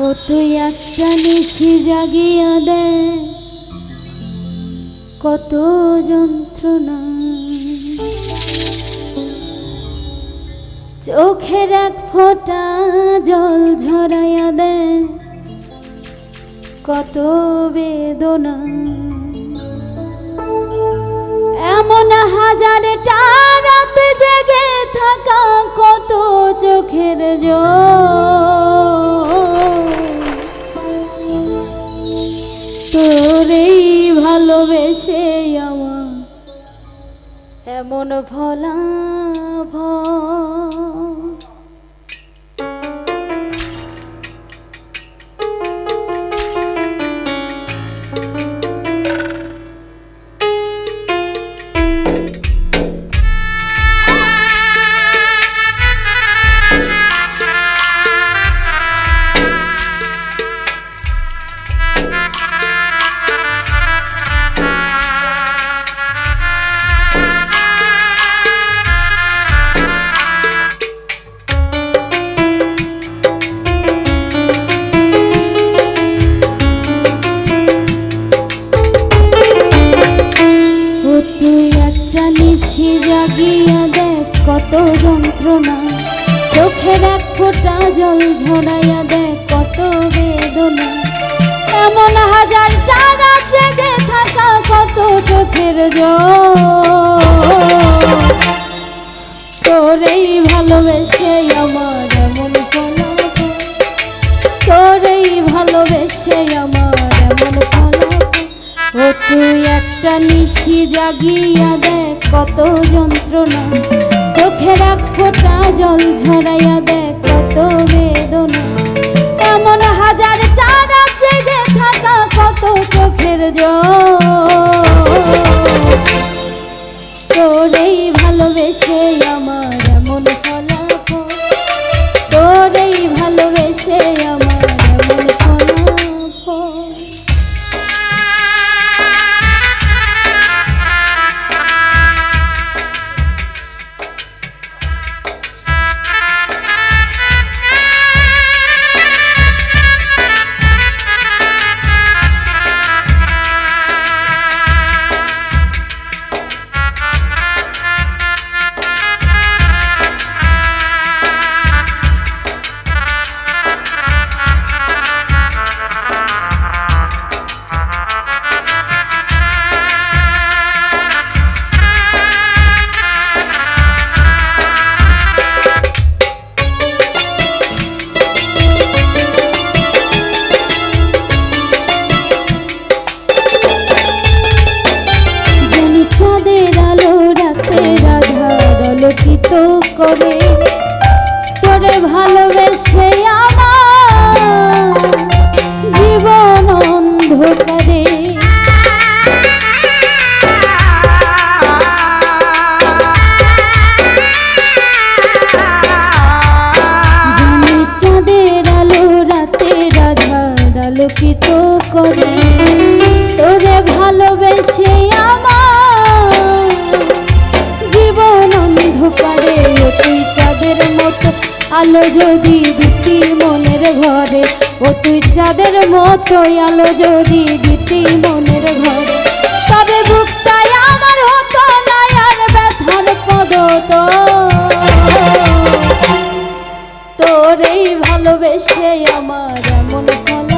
ও তুই একটা নিশি জাগিয়া দে। কত যন্ত্রণা। চোখের এক ফোঁটা জল ঝরাইয়া দে। কত বেদনা। এমন হাজারটা রাত জেগে থাকা কত চোখের জল। এমন ভোলা ও কত যন্ত্রণা। চোখের এক ফোঁটা জল ঝরাইয়া দেখ কত বেদনা। এমন হাজার টানা জেগে থাকা কত চোখের তোরেই ভালোবেসে আমার এমন তোরেই ভালোবেসে আমার এমন ও তুই একটা নিশি জাগিয়া দেখ কত যন্ত্রণা। এক ফোঁটা জল ঝরাইয়া দেখ কত বেদনা। এমন হাজার টানা জেগে থাকা কত চোখের জল। করে, তোরে ভালোবেসে আমার জীবন অন্ধকারে তুই চাঁদের মতো আলো যদি দিতি মনের ঘরে ও তুই চাঁদের মতো আলো যদি দিতি মনের ঘরে। তবে বুকটাই আমার হতো না আর ব্যথার পদ তো তোরেই ভালোবেসে আমার এমন ফলাফল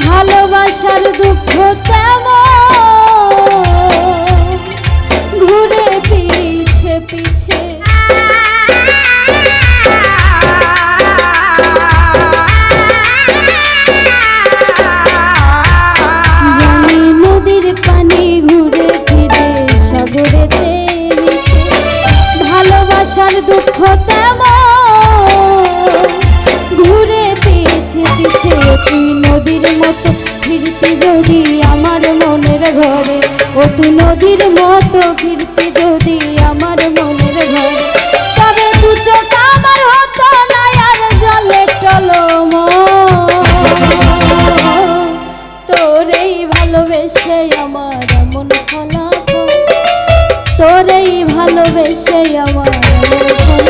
ভালোবাসার দুঃখ তেমন ঘুরে পিছে পিছে। জানি নদীর পানি ঘুরে ফিরে ভালোবাসার দুঃখ নদীর মতো ফিরতি যদি আমার মনের ঘরে তবে দু চোখ আমার হতো না আর জলে টলম তোরেই ভালোবেসে আমার মন ফলাফল তোরেই ভালোবেসে আমার মন ফলাফল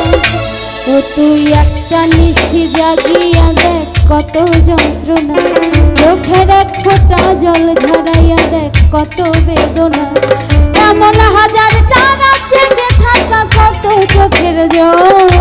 ও তুই একটা নিশি জাগিয়া দেখ কত যন্ত্রণা, চোখের এক ফোঁটা জল ঝরাইয়া দেখ কত বেদনা। এমন হাজার টানা চেপে থাকা কত চোখের জল